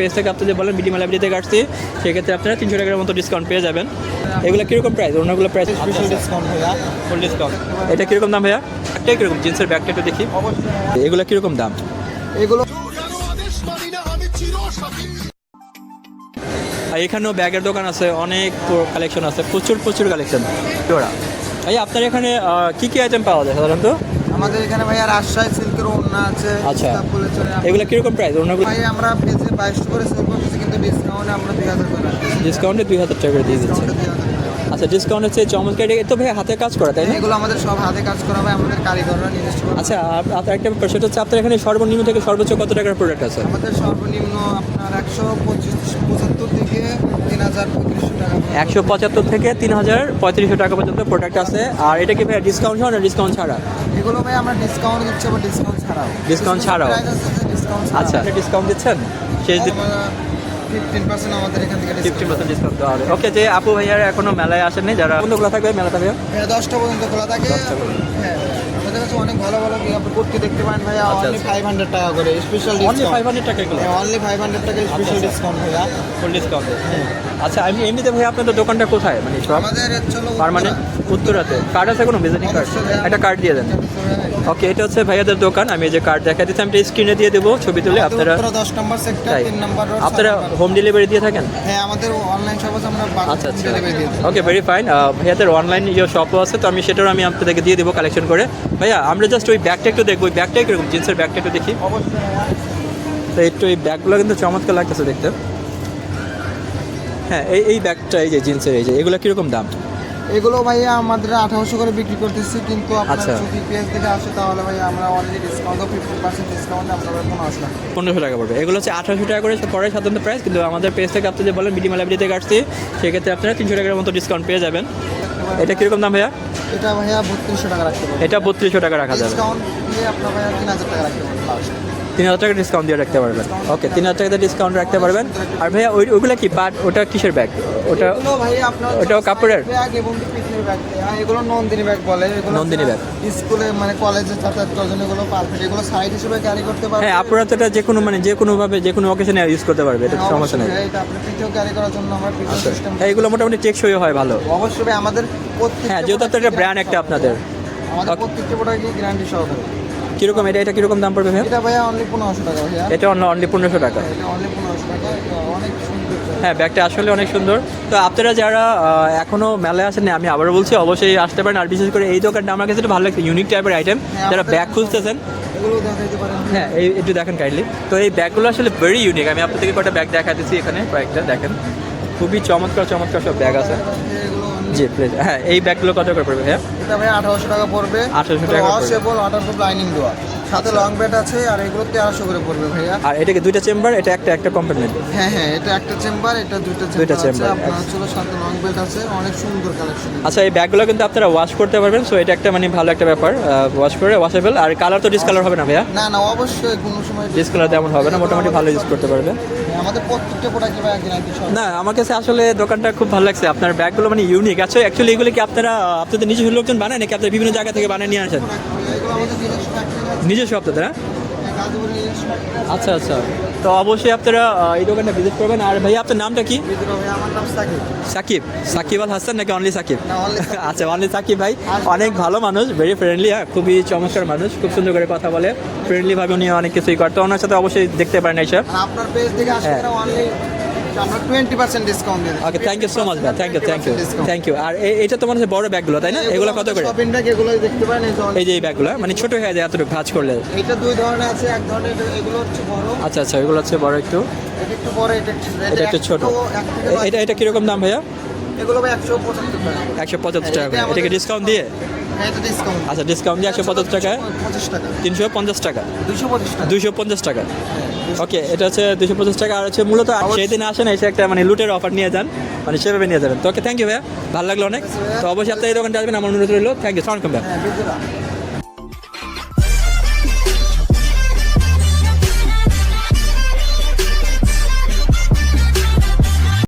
Page থেকে আপনি যে বলেন বিডি লাইব্রেরি থেকে আসছি সেক্ষেত্রে আপনারা তিনশো টাকার মতো ডিসকাউন্ট পেয়ে যাবেন। এগুলো কীরকম প্রাইস অন্যগুলো প্রাইস স্পেশাল ডিসকাউন্ট ভাইয়া। ফুল ডিসকাউন্ট এটা কীরকম দাম ভাইয়া? একটাই কীরকম জিন্সের ব্যাগটা একটু দেখি। এগুলো কীরকম দাম? এগুলো আর এখানেও ব্যাগের দোকান আছে অনেক কালেকশন আছে প্রচুর প্রচুর কালেকশন এই আপনার এখানে কি কি আইটেম পাওয়া যায় সাধারণত? আমাদের এখানে ভাইয়া রাজশাহী সিল্কের ওড়না আছে আচ্ছা। এগুলো কীরকম প্রাইস অন্যগুলো ভাই আমরা পেজে বাইশশো করে সেল করতেছি কিন্তু ডিসকাউন্টে আমরা দুই হাজার করে। ডিসকাউন্টে দুই হাজার টাকা দিয়ে দিচ্ছে ডিসকাউন্টে 2000 করে। আচ্ছা ডিসকাউন্ট হচ্ছে চমৎকার তো ভাই হাতে কাজ করা তাই না? এগুলো আমাদের সব হাতে কাজ করা হয় আমাদের কারিগররা নিজস্ব আচ্ছা আপ- আপনার একটা সেটা হচ্ছে আপনার এখানে সর্বনিম্ন থেকে সর্বোচ্চ কত টাকার প্রোডাক্ট আছে? আমাদের সর্বনিম্ন আপনার একশো পঁচিশ পঁচাত্তর থেকে তিন হাজার পঁয়ত্রিশশো টাকা একশো পঁচাত্তর থেকে তিন হাজার পঁয়ত্রিশশো টাকা পর্যন্ত প্রোডাক্ট আছে। আর এটা কি ভাই ডিসকাউন্ট হয় না ডিসকাউন্ট ছাড়া? এগুলো ভাই আমরা ডিসকাউন্ট দিচ্ছি আবার ডিসকাউন্ট ছাড়াও। Discount ছাড়াও? ডিসকাউন্ট আচ্ছা ডিসকাউন্ট দিচ্ছেন? শেষ দিন ওকে যে আপু ভাইয়ার এখনও মেলায় আসেনি যারা বন্ধ খোলা থাকবে মেলাটা ভাইয়া? হ্যাঁ দশটা পর্যন্ত খোলা থাকে। হ্যাঁ আমাদের কাছে অনেক ভালো ভালো কি আপনি দেখতে পান ভাইয়া। অনলি। ফাইভ হান্ড্রেড টাকা করে স্পেশাল অনলি ফাইভ হান্ড্রেড টাকা অনলি ফাইভ হান্ড্রেড টাকা স্পেশাল। ডিসকাউন্ট ভাইয়া। ফুল ডিসকাউন্ট আচ্ছা আমি এমনিতে ভাই আপনাদের দোকানটা কোথায়? মানে সব আমাদের চলো পারমানেন্ট উত্তরাতে। কার্ড আছে কোনো ভিজিটিং কার্ড একটা কার্ড দিয়ে দেন। ওকে এটা হচ্ছে ভাইয়াদের দোকান। আমি এই যে কার্ড দেখা দিচ্ছি আমি স্ক্রিনে দিয়ে দেবো ছবি তুলে। আপনারা দশ নম্বর সেক্টর তিন নম্বর আপনারা হোম ডেলিভারি দিয়ে থাকেন? হ্যাঁ আমাদের অনলাইন শপ আছে আমরা আচ্ছা আচ্ছা। ওকে ভেরি ফাইন ভাইয়াদের অনলাইন ইয়ে শপও আছে তো আমি সেটাও আমি আপনাদেরকে দিয়ে দেবো কালেকশন করে। ভাইয়া আমরা জাস্ট ওই ব্যাগটা একটু দেখব। ওই ব্যাগটাই কীরকম? জিন্সের ব্যাগটা একটু দেখি। তো একটু এই ব্যাগগুলো কিন্তু চমৎকার লাগতেছে দেখতে। হ্যাঁ এই এই ব্যাগটা এই যে জিন্সের এই যে এগুলো কীরকম দাম? এগুলো ভাইয়া আমাদের আঠারোশো করে বিক্রি করতেছি কিন্তু আচ্ছা। যদি পেজ থেকে আসে তাহলে ভাইয়া আমরা অনলি ডিসকাউন্ট ফিফটি পার্সেন্ট ডিসকাউন্টে আমরা কোনো আসবে না। পনেরোশো টাকা পড়বে। এগুলো হচ্ছে আঠারোশো টাকা করে পরে সাধারণত প্রাইস কিন্তু আমাদের পেজ থেকে আপনি যে বলেন বিডি লাইব্রেরি থেকে আসছি সেক্ষেত্রে আপনারা তিনশো টাকার মতো ডিসকাউন্ট পেয়ে যাবেন। এটা কীরকম দাম ভাইয়া? এটা ভাইয়া বত্রিশশো টাকা রাখতে এটা বত্রিশশো টাকা রাখা যাবে। ডিসকাউন্ট দিয়ে আপনার ভাইয়া তিন হাজার টাকা রাখতে পারব লাস্ট তিন হাজার টাকা ডিসকাউন্ট দিয়ে রাখতে পারবেন। ওকে তিন হাজার টাকাতে ডিসকাউন্ট রাখতে পারবেন। আর ভাইয়া ওই ওইগুলো কি বাট ওটা কিসের ব্যাগ ওটা ওটাও কাপড়ের? এগুলো নন্দিনী ব্যাগ বলে। নন্দিনী ব্যাগ। স্কুলে মানে কলেজে যাতায়াত করার জন্য এগুলো পারফেক্ট এগুলো সাইড হিসেবে ক্যারি করতে পারবে হ্যাঁ আপনারা তো এটা যে কোনো মানে যে যে কোনো অকেশনে ইউজ করতে পারবে এটা হ্যাঁ, সমস্যা নেই। এটা আপনি পিঠেও ক্যারি করার জন্য আমরা আচ্ছা। সিস্টেম হ্যাঁ, এগুলো মোটামুটি টেকসই হয় ভালো। অবশ্যই আমাদের হ্যাঁ যেহেতু একটা ব্র্যান্ড একটা আপনাদের। আমাদের প্রত্যেকটা প্রোডাক্ট গ্যারান্টি সহকারে? কীরকম এটা এটা কীরকম দাম পড়বে এটা ভাইয়া অনলি পনেরোশো টাকা ভাইয়া। এটা অনলি পনেরোশো টাকা। এটা অনলি পনেরোশো টাকা অনেক সুন্দর। হ্যাঁ ব্যাগটা আসলে অনেক সুন্দর। তো আপনারা যারা আহ, এখনও মেলায় আসেননি আমি আবারও বলছি অবশ্যই আসতে পারেন। আর বিশেষ করে এই দোকানটা আমার কাছে ভালো লাগছে ইউনিক টাইপের আইটেম যারা ব্যাগ খুঁজতেছেন এগুলো দেখাইতে পারেন। হ্যাঁ এই একটু দেখেন কাইন্ডলি তো এই ব্যাগগুলো আসলে ভেরি ইউনিক আমি আপনাদেরকে কটা ব্যাগ দেখা দিচ্ছি এখানে কয়েকটা দেখেন। খুবই চমৎকার চমৎকার সব ব্যাগ আছে। জি প্লিজ হ্যাঁ এই ব্যাগগুলো কত করে পড়বে হ্যাঁ এটা ভাই আঠারোশো টাকা পড়বে। 1800 টাকা। ওয়াশেবল ওয়াটারপ্রুফ লাইনিং দেওয়া। সাথে লং বেড আছে আর এগুলো তেরোশো করে পড়বে ভাইয়া। আর এটাকে দুইটা চেম্বার এটা একটা একটা কম্পার্টমেন্ট হ্যাঁ হ্যাঁ এটা একটা চেম্বার এটা দুইটা দুইটা চেম্বার আপনার ছিল সাথে লং বেড আছে অনেক সুন্দর কালেকশন আচ্ছা এই ব্যাগগুলো কিন্তু আপনারা ওয়াশ করতে পারবেন সো এটা একটা মানে ভালো একটা ব্যাপার ওয়াশ করে ওয়াশেবল আর কালার তো ডিসকালার হবে না ভাইয়া? না না অবশ্যই কোনো সময় ডিসকালার তেমন হবে না মোটামুটি ভালো ইউজ করতে পারবে। আমাদের প্রত্যেকটা প্রোডাক্ট না আমার কাছে আসলে দোকানটা খুব ভালো লাগছে। আপনার ব্যাগগুলো মানে ইউনিক আছে অ্যাকচুয়ালি এগুলো কি আপনারা আপনাদের নিজস্ব লোকজন বানায় নাকি আপনারা বিভিন্ন জায়গা থেকে বানিয়ে নিয়ে আসেন? নিজস্ব আপনাদের হ্যাঁ? আচ্ছা আচ্ছা। তো অবশ্যই আপনারা এই দোকানটা ভিজিট করবেন। আর ভাই আপনার নামটা কি? সাকিব। সাকিব। আল হাসান নাকি অনলি সাকিব? আচ্ছা অনলি সাকিব ভাই। অনেক ভালো মানুষ ভেরি ফ্রেন্ডলি হ্যাঁ খুবই চমৎকার মানুষ খুব সুন্দর করে কথা বলে। ফ্রেন্ডলি ভাবে উনি অনেক কিছুই করতো। ওনার সাথে অবশ্যই দেখতে পারেন এইসব আপনার পেজ থেকে আসলে হ্যাঁ। অনলি আমরা twenty percent discount okay thank you so much ভাই thank you thank you thank you আর এটা তোমার হচ্ছে বড় ব্যাগগুলো তাই না? এগুলো কত করে? শপিং ব্যাগ এগুলো দেখতে পারেন এই যে এই ব্যাগগুলো মানে ছোট হয়ে যায় এতটুকু ভাজ করলে। এটা দুই ধরনের আছে এক ধরনের এগুলো হচ্ছে বড়। আচ্ছা আচ্ছা এগুলো হচ্ছে বড় একটু। এটা একটু বড় এটা একটু ছোট। এটা কীরকম দাম ভাইয়া? এগুলো ভাই একশো পঁচাত্তর টাকা। একশো পঁচাত্তর টাকা করে। এটাকে ডিসকাউন্ট দিয়ে? হ্যাঁ ডিসকাউন্ট আচ্ছা ডিসকাউন্ট দিয়ে একশো পঁচাত্তর টাকা। তিনশো পঞ্চাশ টাকা? দুশো দুইশো পঞ্চাশ টাকা? ওকে এটা হচ্ছে দুশো পঞ্চাশ টাকা। আর হচ্ছে মূলত সেদিন আসেন এসে একটা মানে লুটের অফার নিয়ে যান মানে সেভাবে নিয়ে যাবেন। তো ওকে থ্যাংক ইউ ভাইয়া। ভালো লাগল অনেক। তো অবশ্যই আপনার এই দোকানটা আসবেন আমার অনুরোধ রইল। থ্যাংক ইউ সালাম ভাইয়া। হ্যাঁ